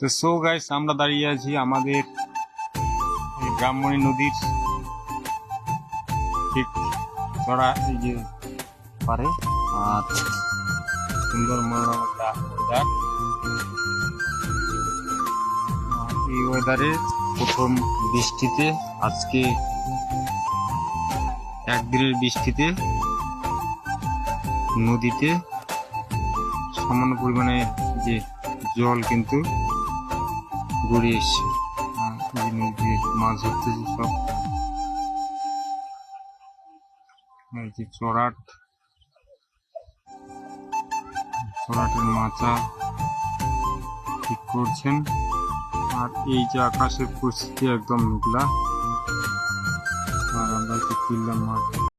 তো so guys আমরা দাঁড়িয়ে আছি আমাদের এই ব্রাহ্মণী নদীর ঠিক চড়া এই যে পারে, আর সুন্দর মনোরম একটা ওয়েদার এই ওয়েদারে প্রথম বৃষ্টিতে, আজকে একদিনের বৃষ্টিতে নদীতে সামান্য পরিমাণে যে জল কিন্তু গড়িয়ে এসছে। আহ, এই যে নদীতে মাছ ধরতেছে সব। এই যে চড়াট। চড়াটের মাচা ঠিক করছেন। আর এই যে আকাশের পরিস্থিতি একদম মেঘলা। আর আমরা যে কিনলাম মাঠ।